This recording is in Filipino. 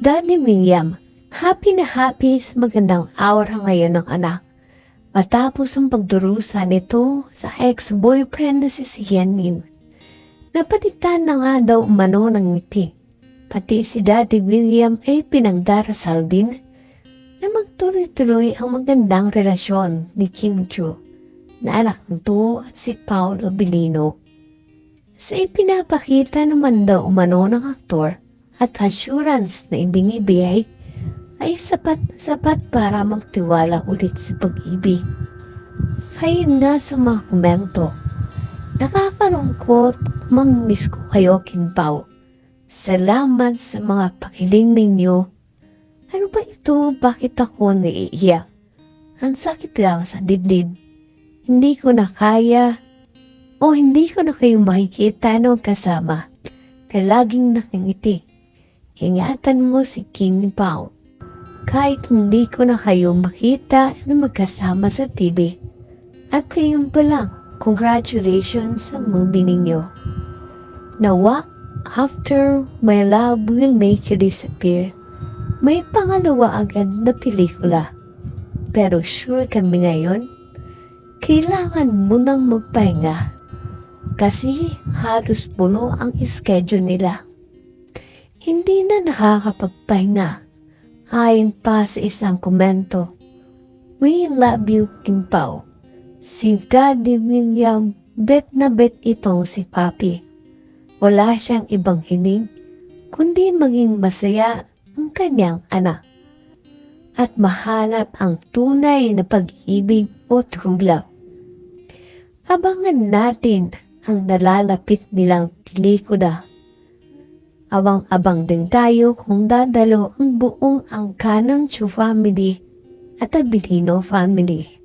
Daddy William, happy na happy sa magandang aura ngayon ng anak. Matapos ang pagdurusa nito sa ex-boyfriend na si Sianin. Napatitan na nga daw umano ng ngiti. Pati si Daddy William ay pinagdarasal din na magtuloy-tuloy ang magandang relasyon ni Kim Chu na anak nito at si Paolo Bilino. Sa ipinapakita naman daw umano ng aktor at assurance na ibinibigay ay sapat-sapat para magtiwala ulit sa pag-ibig. Ayun nga sa mga komento. Nakakalungkot, mang-miss ko kayo, Kinpao. Salamat sa mga pakiling ninyo. Ano ba ito? Bakit ako naiiyak? Ang sakit lang sa dibdib. Hindi ko na kaya o hindi ko na kayo makikita nung kasama na laging nakangiti. Ingatan mo si King Pao. Kahit hindi ko na kayo makita na magkasama sa TV. At ngayon pa lang, congratulations sa movie ninyo. Nawa, after my love will make you disappear, may pangalawa agad na pelikula. Pero sure kami ngayon, kailangan mo nang magpahinga kasi halos puno ang schedule nila. Hindi na nakakapagpahinga. Ayon pa sa isang komento, We love you, King Pao. Si Daddy William, bet na bet itong si Papi. Wala siyang ibang hiling, kundi maging masaya ang kanyang anak. At mahanap ang tunay na pag-ibig o true love. Abangan natin ang nalalapit nilang pelikula. Abang-abang din tayo kung dadalo ang buong angka ng Chu family at Abilino family.